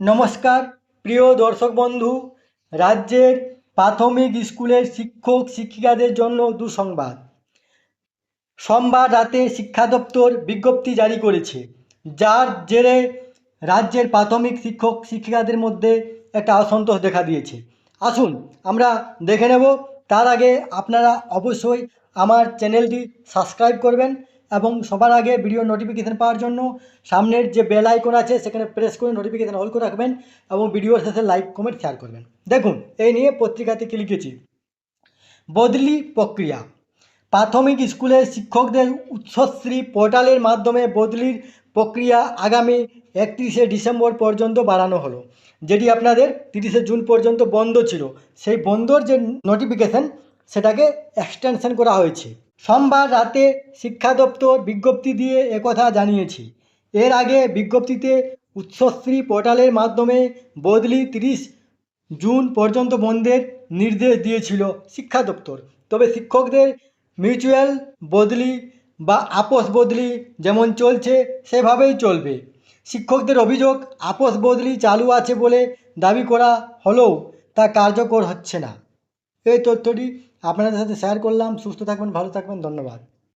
নমস্কার, প্রিয় দর্শক বন্ধু, রাজ্যের প্রাথমিক স্কুলের শিক্ষক, শিক্ষিকাদের জন্য দুঃসংবাদ। সোমবার রাতে শিক্ষা দপ্তর বিজ্ঞপ্তি জারি করেছে, যার জেরে রাজ্যের প্রাথমিক শিক্ষক, শিক্ষিকাদের মধ্যে একটা অসন্তোষ দেখা দিয়েছে। আসুন, আমরা দেখে নেব, তার আগে আপনারা অবশ্যই আমার চ্যানেলটি সাবস্ক্রাইব করবেন এবং সবার আগে ভিডিও নোটিফিকেশান পাওয়ার জন্য সামনের যে বেল আইকন আছে, সেখানে প্রেস করে নোটিফিকেশান অল করে রাখবেন এবং ভিডিওর শেষে লাইক কমেন্ট শেয়ার করবেন। দেখুন, এই নিয়ে পত্রিকাতে কি লিখেছি? বদলি প্রক্রিয়া। প্রাথমিক স্কুলের শিক্ষকদের উৎসশ্রী পোর্টালের মাধ্যমে বদলির প্রক্রিয়া আগামী একত্রিশে ডিসেম্বর পর্যন্ত বাড়ানো হলো, যেটি আপনাদের তিরিশে জুন পর্যন্ত বন্ধ ছিল। সেই বন্ধর যে নোটিফিকেশান সেটাকে এক্সটেনশন করা হয়েছে। সোমবার রাতে শিক্ষা দপ্তর বিজ্ঞপ্তি দিয়ে একথা জানিয়েছে। এর আগে বিজ্ঞপ্তিতে উৎসশ্রী পোর্টালের মাধ্যমে বদলি তিরিশ জুন পর্যন্ত বন্ধের নির্দেশ দিয়েছিল শিক্ষা দপ্তর। তবে শিক্ষকদের মিউচুয়াল বদলি বা আপোষ বদলি যেমন চলছে, সেভাবেই চলবে। শিক্ষকদের অভিযোগ, আপোষ বদলি চালু আছে বলে দাবি করা হলেও তা কার্যকর হচ্ছে না। এই তথ্যটি আপনাদের সাথে শেয়ার করলাম সুস্থ থাকবেন ভালো থাকবেন ধন্যবাদ।